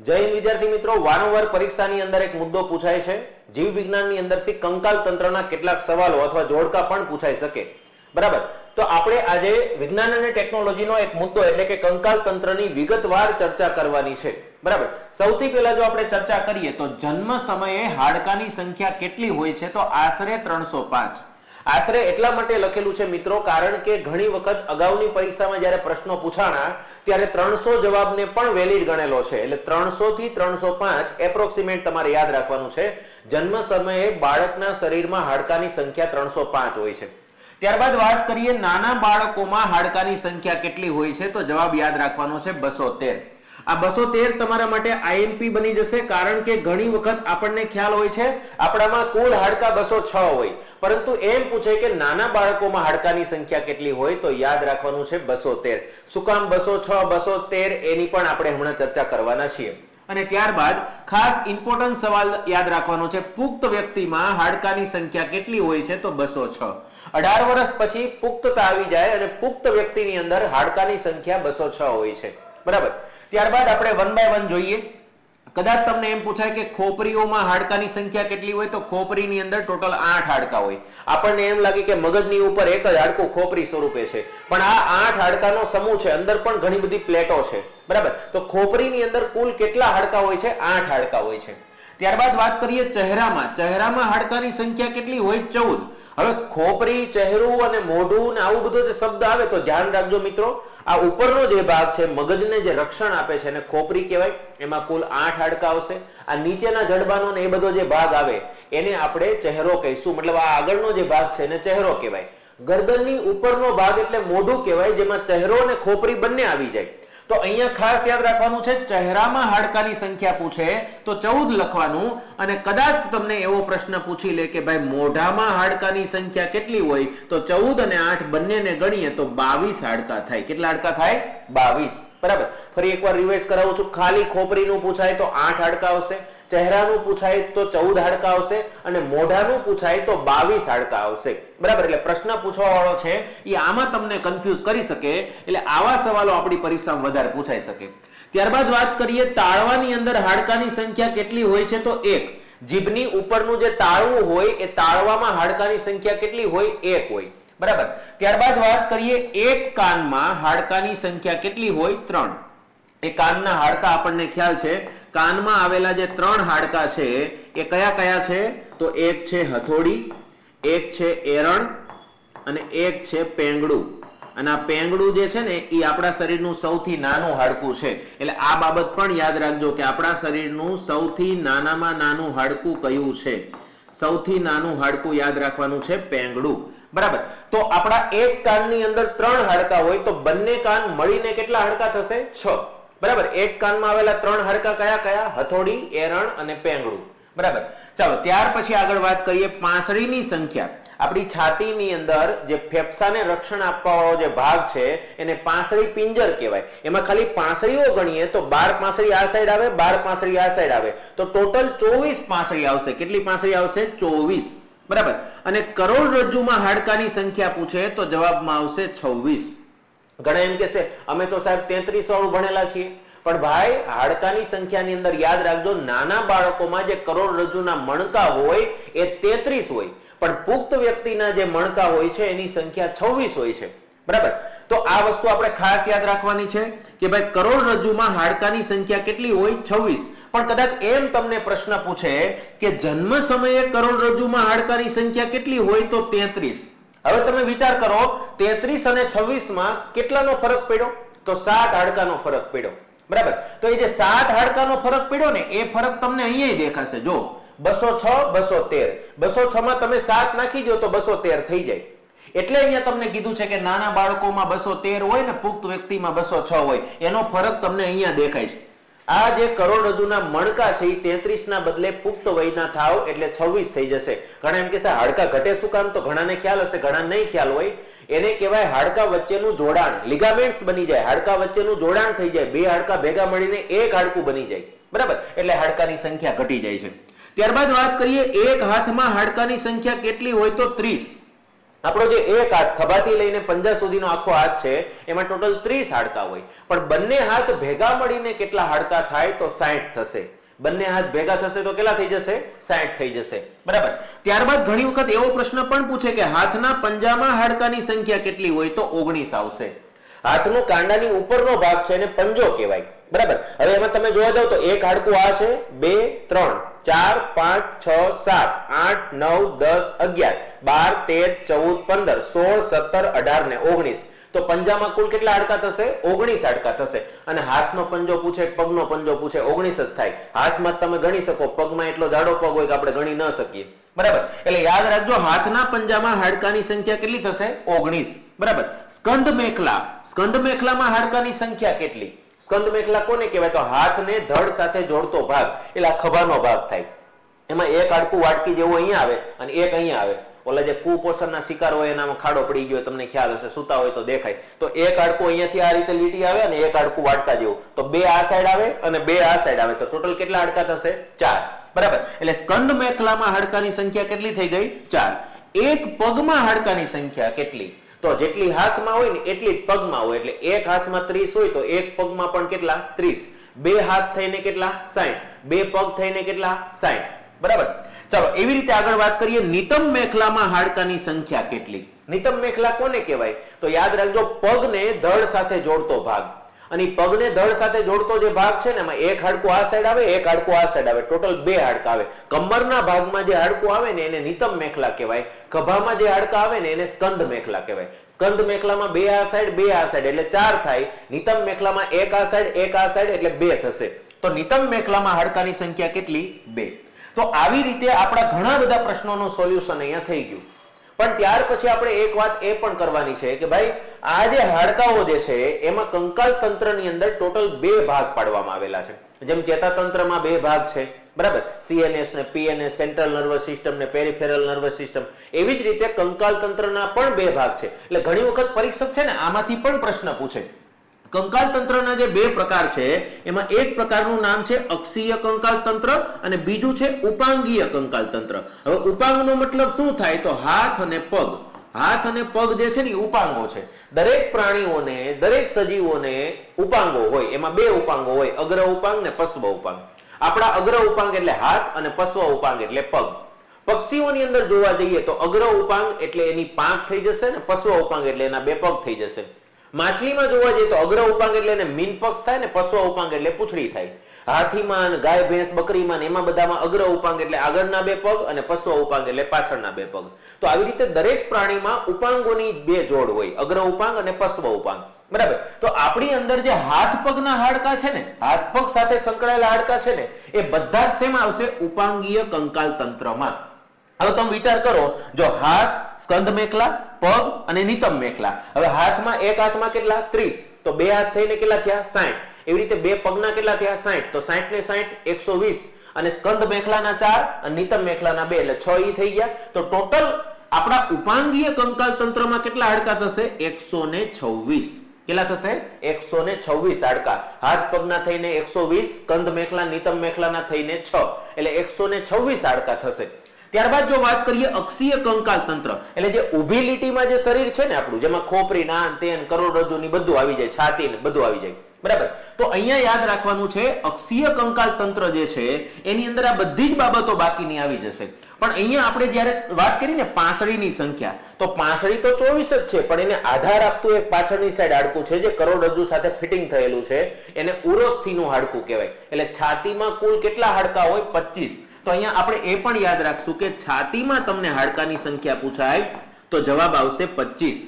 હિન્દ, વિદ્યાર્થી મિત્રો. વારંવાર પરીક્ષાની અંદર એક મુદ્દો પૂછાય છે. જીવ વિજ્ઞાનની અંદરથી કંકાલ તંત્રના કેટલાક સવાલો અથવા જોડકા પણ પૂછાઈ શકે. બરાબર? તો આપણે આજે વિજ્ઞાન અને ટેકનોલોજીનો એક મુદ્દો, એટલે કે કંકાલ તંત્રની વિગતવાર ચર્ચા કરવાની છે. બરાબર? સૌથી પહેલા જો આપણે ચર્ચા કરીએ, તો જન્મ સમયે હાડકાની સંખ્યા કેટલી હોય છે? તો આશરે ત્રણસો પાંચ. આશરે એટલા માટે લખેલું છે મિત્રો, કારણ કે ઘણી વખત અગાઉની પરીક્ષામાં જ્યારે પ્રશ્નો પૂછાણા, ત્યારે ત્રણસો જવાબને પણ વેલિડ ગણેલો છે. એટલે ત્રણસો થી ત્રણસો પાંચ એપ્રોક્સિમેટ તમારે યાદ રાખવાનું છે. જન્મ સમયે બાળકના શરીરમાં હાડકાની સંખ્યા ત્રણસો પાંચ હોય છે. ત્યારબાદ વાત કરીએ નાના બાળકોમાં હાડકાની સંખ્યા કેટલી હોય છે, તો જવાબ યાદ રાખવાનો છે બસો તેર. આ બસો તેર તમારા માટે આઈએમપી બની જશે કારણ કે ઘણી વખત આપણને ખ્યાલ હોય છે, આપણામાં કુલ હાડકા બસો છ હોય. પરંતુ એમ પૂછે કે નાના બાળકોમાં હાડકાની સંખ્યા કેટલી હોય તો યાદ રાખવાનું છે બસો તેર. શું કામ બસો છ, બસો તેર એની પણ આપણે હમણાં ચર્ચા કરવાના છીએ. અને ત્યારબાદ ખાસ ઇમ્પોર્ટન્ટ સવાલ યાદ રાખવાનો છે, પુખ્ત વ્યક્તિમાં હાડકાની સંખ્યા કેટલી હોય છે તો બસો છ. અઢાર વર્ષ પછી પુખ્તતા આવી જાય અને પુખ્ત વ્યક્તિની અંદર હાડકાની સંખ્યા બસો છ હોય છે. બરાબર? ત્યારબાદ આપણે વન બાય વન જોઈએ. કદાચ તમને એમ પૂછાય કે ખોપરીઓમાં હાડકાની સંખ્યા કેટલી હોય, તો ખોપરીની અંદર ટોટલ આઠ હાડકા હોય. આપણને એમ લાગે કે મગજની ઉપર એક જ હાડકું ખોપરી સ્વરૂપે છે. પણ આ આઠ હાડકાનો સમૂહ છે, અંદર પણ ઘણી બધી પ્લેટો છે. બરાબર? તો ખોપરીની અંદર કુલ કેટલા હાડકા હોય છે? આઠ હાડકા હોય છે. ત્યારબાદ વાત કરીએ ચહેરામાં. ચહેરામાં હાડકાની સંખ્યા કેટલી હોય ચૌદ. હવે ખોપરી, ચહેરું અને મોઢું ને આવું બધું જે શબ્દ આવે તો ધ્યાન રાખજો મિત્રો. આ ઉપરનો જે ભાગ છે, મગજને જે રક્ષણ આપે છે, એને ખોપરી કહેવાય. એમાં કુલ આઠ હાડકા આવશે. આ નીચેના જડબાનો ને એ બધો જે ભાગ આવે, એને આપણે ચહેરો કહીશું. મતલબ આ આગળનો જે ભાગ છે, એને ચહેરો કહેવાય. ગરદનની ઉપરનો ભાગ એટલે મોઢું કહેવાય, જેમાં ચહેરો અને ખોપરી બંને આવી જાય. તો અહીંયા ખાસ યાદ રાખવાનું છે, ચહેરામાં હાડકાની સંખ્યા પૂછે તો ચૌદ લખવાનું અને કદાચ તમને એવો પ્રશ્ન પૂછી લે કે ભાઈ મોઢામાં હાડકાની સંખ્યા કેટલી હોય? તો ચૌદ અને આઠ બંનેને ગણીએ તો બાવીસ હાડકા થાય. કેટલા હાડકા થાય? બાવીસ. બરાબર. ફરી એકવાર રિવાઇઝ કરાવું છું. ખાલી ખોપરીનું પૂછાય તો આઠ હાડકા આવશે. ચહેરાનું પૂછાય તો ચૌદ હાડકા આવશે અને મોઢાનું પૂછાય તો બાવીસ હાડકા આવશે. બરાબર, એટલે પ્રશ્ન પૂછવા વાળો છે, એ આમાં તમને કન્ફ્યુઝ કરી શકે, એટલે આવા સવાલો આપણી પરીક્ષામાં વધારે પૂછાઈ શકે. ત્યારબાદ વાત કરીએ, તાળવાની અંદર હાડકાની સંખ્યા કેટલી હોય છે તો એક. જીભની ઉપરનું જે તાળવું હોય, એ તાળવામાં હાડકાની સંખ્યા કેટલી હોય? એક હોય. બરાબર? ત્યારબાદ વાત કરીએ, એક કાનમાં હાડકાની સંખ્યા કેટલી હોય? ત્રણ. એ કાનના હાડકા આપણને ખ્યાલ છે. કાનમાં આવેલા જે ત્રણ હાડકા છે, એ કયા કયા છે? તો એક છે હથોડી, એક છે એરણ અને એક છે પેંગડું. અને આ પેંગડું જે છે ને એ આપણા શરીરનું સૌથી નાનું હાડકું છે. એટલે આ બાબત પણ યાદ રાખજો કે આપણા શરીરનું સૌથી નાનામાં નાનું હાડકું કયું છે? સૌથી નાનું હાડકું યાદ રાખવાનું છે પેંગડું. બરાબર. તો આપણા એક કાનની અંદર ત્રણ હાડકા હોય, તો બંને કાન મળીને કેટલા હાડકા થશે? છ. બરાબર? એક કાનમાં આવેલા ત્રણ હાડકા કયા કયા? હથોડી, એરણ અને પેંગડું બરાબર? ચાલો, ત્યાર પછી આગળ વાત કરીએ પાંસળીની સંખ્યા. આપણી છાતીની અંદર જે ફેફસાને રક્ષણ આપવાવાળો જે ભાગ છે, એને પાંસળી પિંજર કહેવાય. એમાં ખાલી પાંસળીઓ ગણીએ તો બાર પાંસળી આ સાઈડ આવે, બાર પાંસળી આ સાઈડ આવે. તો ટોટલ ચોવીસ પાંસળી આવશે. કેટલી પાંસળી આવશે? ચોવીસ. બરાબર? અને કરોડરજ્જુમાં હાડકાની સંખ્યા પૂછે તો જવાબમાં આવશે છવ્વીસ. ઘણા એમ કહેશે અમે તો સાહેબ તેત્રીસ વાળું ભણેલા છીએ. પણ ભાઈ, હાડકાની સંખ્યાની અંદર યાદ રાખજો, નાના બાળકોમાં જે કરોડરજ્જુના મણકા હોય, એ તેત્રીસ હોય. પણ પુખ્ત વ્યક્તિના જે મણકા હોય છે, એની સંખ્યા છવ્વીસ હોય છે. બરાબર? તો આ વસ્તુ આપણે ખાસ યાદ રાખવાની છે કે ભાઈ કરોડરજ્જુમાં હાડકાની સંખ્યા કેટલી હોય? છવ્વીસ. પણ કદાચ એમ તમને પ્રશ્ન પૂછે કે જન્મ સમયે કરોડરજ્જુમાં હાડકાની સંખ્યા કેટલી હોય તો તેત્રીસ. હવે તમે વિચાર કરો, તેત્રીસ અને છવ્વીસમાં કેટલાનો ફરક પડ્યો? તો સાત હાડકાનો ફરક પડ્યો. બરાબર? તો એ જે સાત હાડકાનો ફરક પડ્યો ને, એ ફરક તમને અહીંયા દેખાશે. જો, બસો છ, બસો તેર. બસો છ માં તમે સાત નાખી દો તો બસો તેર થઈ જાય. એટલે અહીંયા તમને કીધું છે કે નાના બાળકોમાં બસો તેર હોય ને, પુખ્ત વ્યક્તિમાં બસો છ હોય. એનો ફરક તમને અહીંયા દેખાય છે. આ જે કરોડરજ્જુના મણકા છે એ તેત્રીસ ના બદલે પુખ્ત વયના થાવ એટલે છવ્વીસ થઈ જશે. ઘણા એમ કહેશે હાડકા ઘટે શું કામ? તો ઘણાને ખ્યાલ હશે ઘણા નહીં ખ્યાલ હોય. એને કહેવાય હાડકા વચ્ચેનું જોડાણ. લિગામેન્ટ્સ બની જાય. હાડકા વચ્ચેનું જોડાણ થઈ જાય. બે હાડકા ભેગા મળીને એક હાડકું બની જાય. બરાબર? એટલે હાડકાની સંખ્યા ઘટી જાય છે. ત્યારબાદ વાત કરીએ, એક હાથમાં હાડકાની સંખ્યા કેટલી હોય તો ત્રીસ. આપણો જે એક હાથ, ખભાથી લઈને પંજા સુધીનો આખો હાથ છે, એમાં ટોટલ ત્રીસ હાડકા હોય. પણ બંને હાથ ભેગા મળીને કેટલા હાડકા થાય તો સાઠ થશે. બંને હાથ ભેગા થશે તો કેટલા થઈ જશે? સાઠ થઈ જશે. બરાબર? ત્યારબાદ ઘણી વખત એવો પ્રશ્ન પણ પૂછે કે હાથના પંજામાં હાડકાની સંખ્યા કેટલી હોય તો ઓગણીસ આવશે. હાથનું કાંડાની ઉપરનો ભાગ છે એને પંજો કહેવાય. બરાબર. હવે એમાં તમે જોવા જાવ તો એક હાડકું આ છે, બે, ત્રણ, ચાર, પાંચ, છ, સાત, આઠ, નવ, દસ, અગિયાર, બાર, તેર, ચૌદ, પંદર, સોળ, સત્તર, અઢાર ને ઓગણીસ. તો પંજામાં કુલ કેટલા હાડકા થશે? ઓગણીસ હાડકા થશે. અને હાથનો પંજો પૂછે, પગનો પંજો પૂછે, ઓગણીસ જ થાય. હાથમાં તમે ગણી શકો, પગમાં એટલો જાડો પગ હોય કે આપણે ગણી ન શકીએ. બરાબર. એટલે યાદ રાખજો, હાથના પંજામાં હાડકાની સંખ્યા કેટલી થશે? ઓગણીસ. બરાબર. સ્કંદ મેખલા. સ્કંદ મેખલામાં હાડકાની સંખ્યા કેટલી? સ્કંદ મેખલા કોને કહેવાય? તો હાથને ધડ સાથે જોડતો ભાગ એટલે ખભાનો ભાગ થાય. એમાં એક હાડકું વાટકી જેવું અહીંયા આવે અને એક અહીંયા આવે. ઓલા જે કુપોષણના શિકાર હોય એનામાં ખાડો પડી ગયો તમને ખ્યાલ હશે, સુતા હોય તો દેખાય. તો એક હાડકું અહીંયાથી આ રીતે લીટી આવે અને એક હાડકું વાટકા જેવું. તો બે આ સાઈડ આવે અને બે આ સાઈડ આવે. તો ટોટલ કેટલા હાડકા થશે? ચાર. બરાબર? એટલે સ્કંદ મેખલામાં હાડકાની સંખ્યા કેટલી થઈ ગઈ? ચાર. એક પગમાં હાડકાની સંખ્યા કેટલી? તો જેટલી હાથમાં હોય ને એટલી જ પગમાં હોય. એટલે એક હાથમાં ત્રીસ હોય તો એક પગમાં પણ કેટલા? ત્રીસ. બે હાથ થઈને કેટલા? સાઠ બે પગ થઈને કેટલા? સાઠ બરાબર? ચાલો, એવી રીતે આગળ વાત કરીએ. નિતમ મેખલામાં હાડકાની સંખ્યા કેટલી? નિતમ મેખલા કોને કહેવાય? તો યાદ રાખજો, પગને ધડ સાથે જોડતો ભાગ. અને પગને ધડ સાથે જોડતો જે ભાગ છે ને, એમાં એક હાડકું આ સાઈડ આવે, એક હાડકું આ સાઈડ આવે. ટોટલ બે હાડકા આવે. કમરના ભાગમાં જે હાડકું આવે ને, એને નિતમ મેખલા કહેવાય. ખભામાં જે હાડકા આવે ને, એને સ્કંદ મેખલા કહેવાય. સ્કંદ મેખલામાં બે આ સાઈડ બે આ સાઈડ એટલે ચાર થાય. નિતમ મેખલામાં એક આ સાઈડ એક આ સાઈડ એટલે બે થશે. તો નિતમ મેખલામાં હાડકાની સંખ્યા કેટલી? બે. તો આવી રીતે આપણા ઘણા બધા પ્રશ્નોનું સોલ્યુશન અહીંયા થઈ ગયું. પણ ત્યાર પછી આપણે એક વાત એ પણ કરવાની છે કે ભાઈ, આ જે હાડકાઓ જે છે, એમાં કંકાલ તંત્રની અંદર ટોટલ બે ભાગ પાડવામાં આવેલા છે. જેમ ચેતાતંત્રમાં બે ભાગ છે, બરાબર? સીએનએસ ને પીએનએસ સેન્ટ્રલ નર્વસ સિસ્ટમ ને પેરિફેરલ નર્વસ સિસ્ટમ એવી જ રીતે કંકાલ તંત્રના પણ બે ભાગ છે. એટલે ઘણી વખત પરીક્ષક છે ને, આમાંથી પણ પ્રશ્ન પૂછે. કંકાલ તંત્રના જે બે પ્રકાર છે, એમાં એક પ્રકારનું નામ છે અક્ષીય કંકાલ તંત્ર અને બીજું છે ઉપાંગીય કંકાલ તંત્ર. હવે ઉપાંગનો મતલબ શું થાય? તો હાથ અને પગ. હાથ અને પગ જે છે ને ઉપાંગો છે. દરેક પ્રાણીઓને, દરેક સજીવોને ઉપાંગો હોય. એમાં બે ઉપાંગો હોય. અગ્ર ઉપાંગ ને પશ્વ ઉપાંગ. આપણા અગ્ર ઉપાંગ એટલે હાથ અને પશ્વ ઉપાંગ એટલે પગ. પક્ષીઓની અંદર જોવા જઈએ તો અગ્ર ઉપાંગ એટલે એની પાંખ થઈ જશે ને પશ્વ ઉપાંગ એટલે એના બે પગ થઈ જશે. માછલીમાં જોવા જઈએ તો અગ્ર ઉપાંગ એટલે એને મીન થાય ને પશ્વ ઉપાંગ એટલે પૂંછડી થાય. હાથીમાં ગાય, ભેંસ બકરીમાં એમાં બધામાં અગ્ર ઉપાંગ એટલે આગળના બે પગ અને પશ્વ ઉપાંગ એટલે પાછળના બે પગ. તો આવી રીતે દરેક પ્રાણીમાં ઉપાંગોની બે જોડ હોય, અગ્ર ઉપાંગ અને પશ્વ ઉપાંગ. બરાબર? તો આપણી અંદર જે હાથ પગના હાડકા છે ને, હાથ પગ સાથે સંકળાયેલા હાડકા છે ને, એ બધા જ સેમ આવશે? ઉપાંગીય કંકાલ તંત્રમાં હવે તમે વિચાર કરો, જો હાથ સ્કંદ મેખલા, પગ અને નિતમ મેખલા. હવે હાથમાં એક હાથમાં કેટલા? ત્રીસ. તો બે હાથ થઈને કેટલા થયા? સાઠ. એવી રીતે બે પગના કેટલા થયા? સાઠ. તો સાઠ ને સાઠ, એકસો વીસ. અને સ્કંદ મેખલાના ચાર અને નિતમ મેખલાના બે. એટલે છ ઈ થઈ ગયા. તો ટોટલ આપણા ઉપાંગીય કંકાલ તંત્રમાં કેટલા હાડકા થશે? એકસો ને છવ્વીસ. કેટલા થશે? એકસો ને છવ્વીસ હાડકા. હાથ પગના થઈને એકસો વીસ કંદ મેખલા, નિતમ મેખલાના થઈને છ. એટલે એકસો ને છવ્વીસ હાડકા થશે. ત્યારબાદ જો વાત કરીએ અક્ષીય કંકાલ તંત્ર, એટલે જે ઊભી લીટીમાં જે શરીર છે ને આપણું, જેમાં ખોપરી, નાન, તેન કરોડરજ્જુ ની બધું આવી જાય, છાતી ને બધું આવી જાય, બરાબર? તો અહીંયા યાદ રાખવાનું છે, અક્ષીય કંકાલ તંત્ર જે છે, એની અંદર આ બધી જ બાબતો બાકીની આવી જશે. પણ અહીંયા આપણે જ્યારે વાત કરી ને પાંસળીની સંખ્યા, તો પાંસળી તો ચોવીસ જ છે, પણ એને આધાર આપતું એક પાછળની સાઈડ હાડકું છે, જે કરોડરજ્જુ સાથે ફિટિંગ થયેલું છે, એને ઉરોસ્થીનું હાડકું કહેવાય. એટલે છાતીમાં કુલ કેટલા હાડકા હોય? પચીસ. તો અહીંયા આપણે એ પણ યાદ રાખશું કે છાતીમાં તમને હાડકાની સંખ્યા પૂછાય તો જવાબ આવશે પચીસ.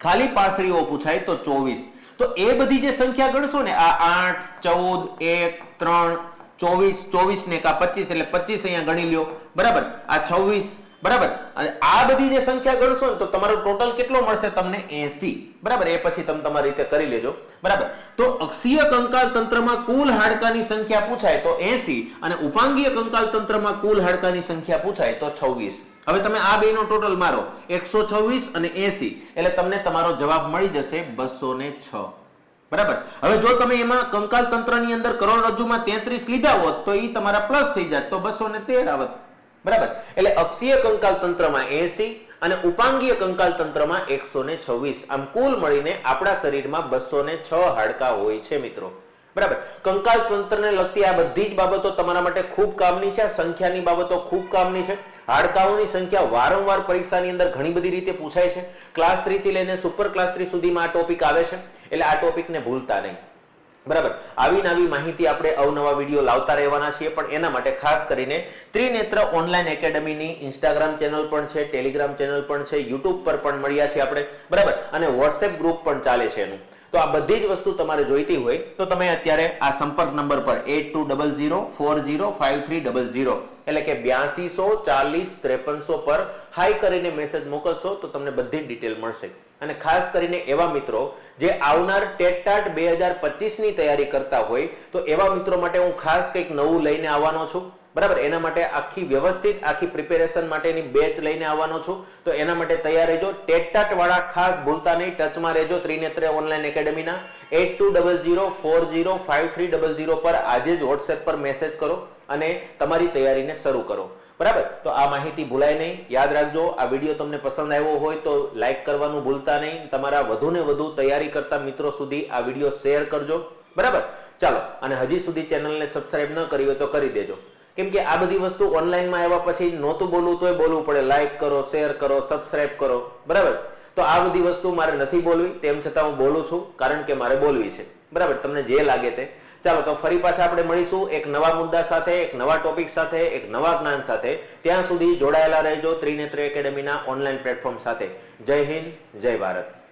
ખાલી પાસળીઓ પૂછાય તો ચોવીસ. તો એ બધી જે સંખ્યા ગણશો ને, આ આઠ, ચૌદ, એક, ત્રણ, ચોવીસ ચોવીસ ને કા પચીસ એટલે પચીસ અહીંયા ગણી લ્યો. બરાબર? આ છવ્વીસ બરાબર? અને આ બધી જે સંખ્યા ગણશો ને તો તમારો ટોટલ કેટલો મળશે તમને એસી. બરાબર? એ પછી તમે તમારી રીતે કરી લેજો. બરાબર? તો અક્ષીય કંકાલ તંત્રમાં કુલ હાડકાની સંખ્યા પૂછાય તો એસી અને ઉપાંગીય કંકાલ તંત્રમાં કુલ હાડકાની સંખ્યા પૂછાય તો છવ્વીસ. હવે તમે આ બેનો ટોટલ મારો. એકસો છવ્વીસ અને એસી. એટલે તમને તમારો જવાબ મળી જશે બસો ને છ. બરાબર? હવે જો તમે એમાં કંકાલ તંત્રની અંદર કરોડરજ્જુમાં તેત્રીસ લીધા હોત તો એ તમારા પ્લસ થઈ જાત. તો બસો ને તેર આવત. બરાબર. એટલે અક્ષીય કંકાલ તંત્રમાં એસી અને ઉપાંગીય કંકાલ તંત્રમાં એકસો ને છવ્વીસ. આમ કુલ મળીને આપણા શરીરમાં બસો ને છ હાડકા હોય છે મિત્રો. બરાબર. કંકાલ તંત્રને લગતી આ બધી જ બાબતો તમારા માટે ખૂબ કામની છે. સંખ્યાની બાબતો ખૂબ કામની છે. હાડકાઓની સંખ્યા વારંવાર પરીક્ષાની અંદર ઘણી બધી રીતે પૂછાય છે. ક્લાસથી લઈને સુપર ક્લાસ થ્રી સુધીમાં આ ટોપિક આવે છે. એટલે આ ટોપિકને ભૂલતા નહીં. બરાબર. આવી નવી માહિતી આપણે અવનવા વીડિયો લાવતા રહેવાના છીએ, પણ એના માટે ખાસ કરીને ત્રિનેત્ર ઓનલાઈન એકેડમીની ઇન્સ્ટાગ્રામ ચેનલ પણ છે ટેલિગ્રામ ચેનલ પણ છે યુટ્યુબ પર પણ મળ્યા છીએ આપણે. બરાબર. અને વોટ્સએપ ગ્રુપ પણ ચાલે છે એનું. તો આ બધી જ વસ્તુ તમારે જોઈતી હોય તો તમે અત્યારે આ સંપર્ક નંબર પર eight two double zero four zero five three double zero એટલે કે બ્યાસીસો ચાલીસ ત્રેપનસો પર હાઈ કરીને મેસેજ મોકલશો તો તમને બધી જ ડિટેલ મળશે. અને ખાસ કરીને એવા મિત્રો જે આવનાર ટેટાટ બે હજાર પચીસની તૈયારી કરતા હોય તો એવા મિત્રો માટે હું ખાસ કંઈક નવું લઈને આવવાનો છું. બરાબર? એના માટે આખી વ્યવસ્થિત, આખી પ્રિપેરેશન માટેની બેચ લઈને આવવાનો છું. તો એના માટે તૈયાર રહેજો. ટેટટાટ વાળા ખાસ ભૂલતા નહીં. ટચમાં રહેજો Trinetra online એકેડમીના eight two double zero four zero five three double zero પર આજે જ વોટ્સએપ પર મેસેજ કરો અને તમારી તૈયારીને શરૂ કરો. બરાબર? તો આ માહિતી ભૂલાય નહીં. યાદ રાખજો, આ વીડિયો તમને પસંદ આવ્યો હોય તો લાઈક કરવાનું ભૂલતા નહીં. તમારા વધુ ને વધુ તૈયારી કરતા મિત્રો સુધી આ વીડિયો શેર કરજો. બરાબર? ચાલો, અને હજી સુધી ચેનલને સબસ્ક્રાઇબ ન કરી હોય તો કરી દેજો. કેમ કે આ બધી વસ્તુ ઓનલાઈનમાં આવ્યા પછી નહોતું બોલવું તોય બોલવું પડે. લાઈક કરો શેર કરો સબસ્ક્રાઇબ કરો. બરાબર? તો આ બધી વસ્તુ મારે નથી બોલવી. તેમ છતાં હું બોલું છું, કારણ કે મારે બોલવી છે. બરાબર? તમને જે લાગે તે. ચાલો, તો ફરી પાછા આપણે મળીશું એક નવા મુદ્દા સાથે, એક નવા ટોપિક સાથે, એક નવા જ્ઞાન સાથે. ત્યાં સુધી જોડાયેલા રહેજો ત્રિનેત્ર એકેડેમીના ઓનલાઈન પ્લેટફોર્મ સાથે. જય હિન્દ, જય ભારત.